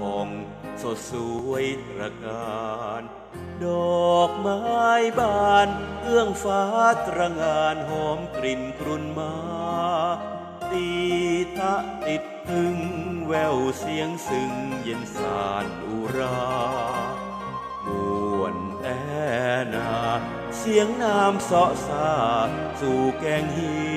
ผ่อง สดสวยตระการ ดอกไม้บานเอื้องฟ้าตระงานหอมกลิ่นกรุ่นมา ตีตะติดตึงแววเสียงซึ้งเย็นสานอุรามวนแต่นา เสียงน้ำเสาะสาสู่แกงหิ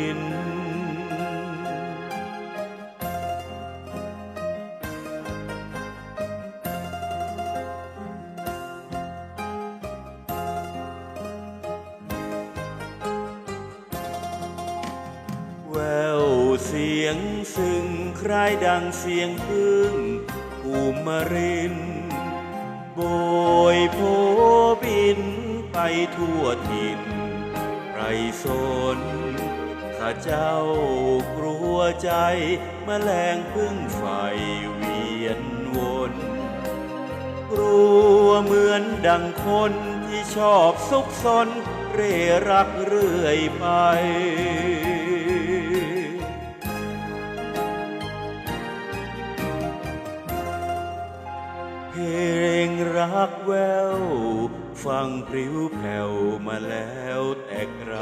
เสียงซึ่งใคล้ายดังเสียงพึ่งภูมิรินโบยโพบินไปทั่วถิ่นไรสนข้าเจ้ากลัวใจมแมลงพึ่งไฟเวียนวนกลัวเหมือนดังคนที่ชอบซุกซนเร่รักเรื่อยไป รักแวว ฟังพริ้วแผ่วมาแล้วแต่ไกล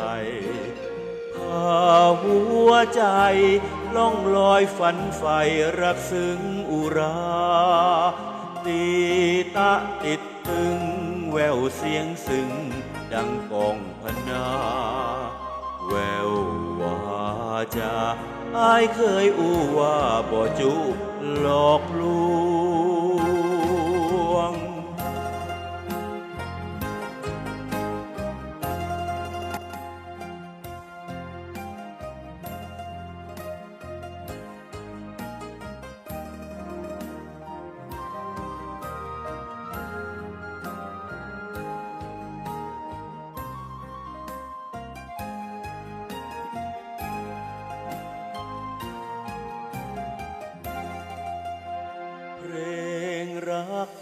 พาหัวใจล่องลอยฝันใฝ่รักซึ้งอุรา ตีตะติดตึง แววเสียงซึ้งดังกองพนา แวววาจะอายเคยอู้ว่าบ่จุหลอกลว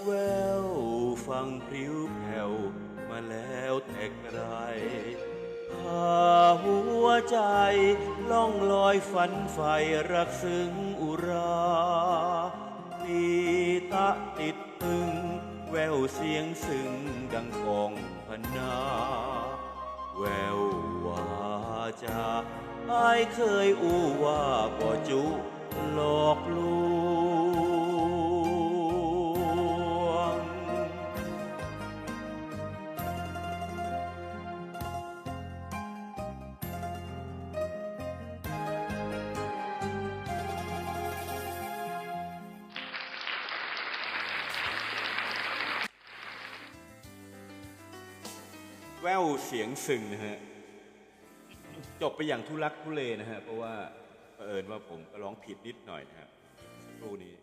แววฟังพริ้วแผ่วมาแล้วแต่ไกลพาหัวใจล่องลอยฝันใฝ่รักซึ้งอุราตีตะติดตึง แววเสียงซึ้งดังกองพนาแวววาจะอายเคยอู้ว่าบ่จุหลอกลว แววเสียงซึ้งนะฮะจบไปอย่างทุลักทุเลนะฮะ เพราะว่าเผอิญว่าผมก็ร้องผิดนิดหน่อยนะครับสักครู่นี้